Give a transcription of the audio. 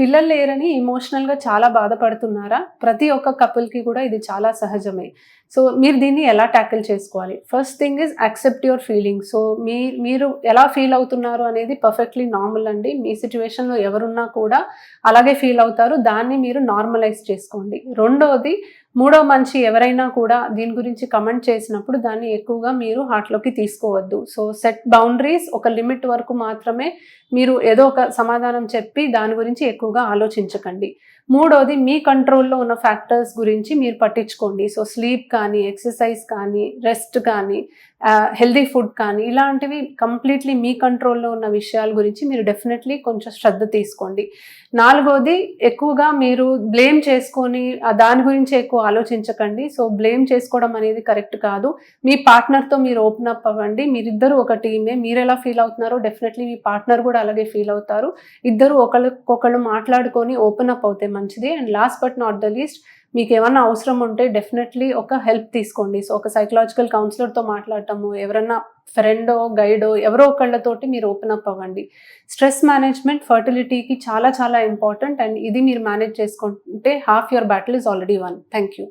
పిల్లలు లేరని ఎమోషనల్గా చాలా బాధపడుతున్నారా? ప్రతి ఒక్క కపుల్కి కూడా ఇది చాలా సహజమే. సో మీరు దీన్ని ఎలా ట్యాకిల్ చేసుకోవాలి? First thing is accept your feeling so మీ మీరు ఎలా ఫీల్ అవుతున్నారు అనేది పర్ఫెక్ట్లీ నార్మల్ అండి. మీ సిచ్యువేషన్లో ఎవరున్నా కూడా అలాగే ఫీల్ అవుతారు. దాన్ని మీరు నార్మలైజ్ చేసుకోండి. రెండోది మూడో మనిషి ఎవరైనా కూడా దీని గురించి కమెంట్ చేసినప్పుడు దాన్ని ఎక్కువగా మీరు హార్ట్లోకి తీసుకోవద్దు. సో సెట్ బౌండరీస్ ఒక లిమిట్ వరకు మాత్రమే మీరు ఏదో ఒక సమాధానం చెప్పి దాని గురించి ఎక్కువగా ఆలోచించకండి. మూడోది మీ కంట్రోల్లో ఉన్న ఫ్యాక్టర్స్ గురించి మీరు పట్టించుకోండి. సో స్లీప్ కానీ ఎక్సర్సైజ్ కానీ రెస్ట్ కానీ హెల్దీ ఫుడ్ కానీ ఇలాంటివి కంప్లీట్లీ మీ కంట్రోల్లో ఉన్న విషయాల గురించి మీరు డెఫినెట్లీ కొంచెం శ్రద్ధ తీసుకోండి. నాలుగోది ఎక్కువగా మీరు బ్లేమ్ చేసుకొని దాని గురించి ఎక్కువ ఆలోచించకండి. సో బ్లేమ్ చేసుకోవడం అనేది కరెక్ట్ కాదు. మీ పార్ట్నర్తో మీరు ఓపెన్ అప్ అవ్వండి. మీరిద్దరు ఒక టీమే మీరు ఎలా ఫీల్ అవుతున్నారో డెఫినెట్లీ మీ పార్ట్నర్ కూడా అలాగే ఫీల్ అవుతారు. ఇద్దరు ఒకరికొకళ్ళు మాట్లాడుకొని ఓపెన్ అప్ అవుతే మంచిది. And last but not the least మీకు ఏమన్నా అవసరం ఉంటే డెఫినెట్లీ ఒక హెల్ప్ తీసుకోండి. సో ఒక సైకలాజికల్ కౌన్సిలర్తో మాట్లాడటము ఎవరన్నా ఫ్రెండో గైడో ఎవరో ఒకళ్ళతోటి మీరు ఓపెన్ అప్ అవ్వండి. స్ట్రెస్ మేనేజ్మెంట్ ఫర్టిలిటీకి చాలా చాలా ఇంపార్టెంట్ అండ్ ఇది మీరు మేనేజ్ చేసుకుంటే half your battle is already won thank you